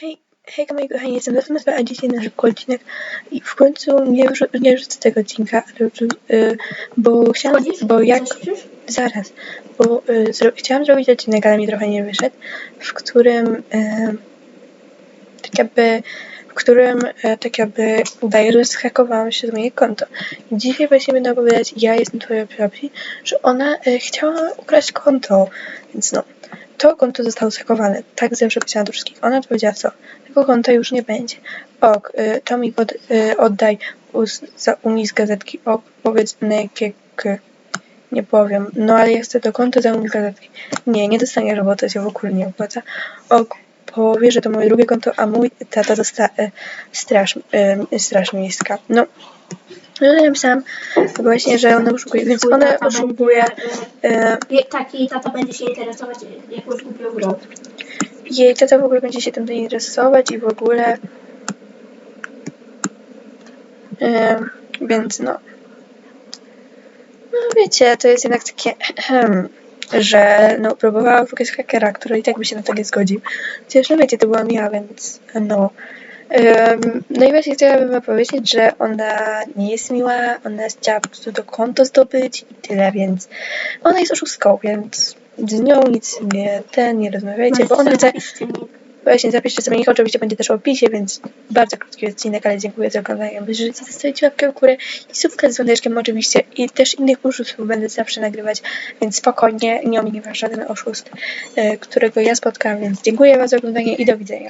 Hej, hejka moi kochani, jestem natomiast a dzisiaj na szybko odcinek i w końcu nie, wrzu- nie wrzucę tego odcinka, ale, y, bo chciałam, bo jak, zaraz, bo y, zro- chciałam zrobić odcinek, ale mi trochę nie wyszedł, w którym y, tak jakby, w którym e, tak jakby udaję, że zhakowałam się z moje konto. I dzisiaj właśnie będę opowiadać, ja jestem twoją Piopi, że ona e, chciała ukraść konto, więc no. To konto zostało zhakowane, tak zawsze pisała do wszystkich. Ona powiedziała co? Tego konta już nie będzie. Ok, y, to mi pod, y, oddaj us, za umi z gazetki. Ok, powiedz nekiek. Nie powiem. No ale ja chcę to konto za umi z gazetki. Nie, nie dostaniesz, bo to się w ogóle nie opłaca. Ok, powie, że to moje drugie konto, a mój tata dosta y, straż, y, straż miejska. No. No ja napisałam właśnie, że ona oszukuje, więc ona oszukuje. będzie, Wie- Taki tata będzie się interesować jakąś głupią grą. jej tata w ogóle będzie się tym interesować i w ogóle. Em, więc no. No wiecie, to jest jednak takie, że no próbowała szukać hakera, który i tak by się na to nie zgodził. Chociaż no wiecie, to byłam ja, więc no. Um, no i właśnie chciałabym wam powiedzieć, że ona nie jest miła, ona chciała po prostu to konto zdobyć i tyle, więc ona jest oszustką, więc z nią nic nie, ten, nie rozmawiajcie, bo ona chce. Właśnie zapiszcie sobie link, oczywiście będzie też w opisie, więc bardzo krótki odcinek, ale dziękuję za oglądanie. Jeżeli zostawić łapkę w górę i subkę z dzwoneczkiem oczywiście i też innych oszustów będę zawsze nagrywać, więc spokojnie, nie ominie was żaden oszust, e, którego ja spotkałam, więc dziękuję wam za oglądanie i do widzenia.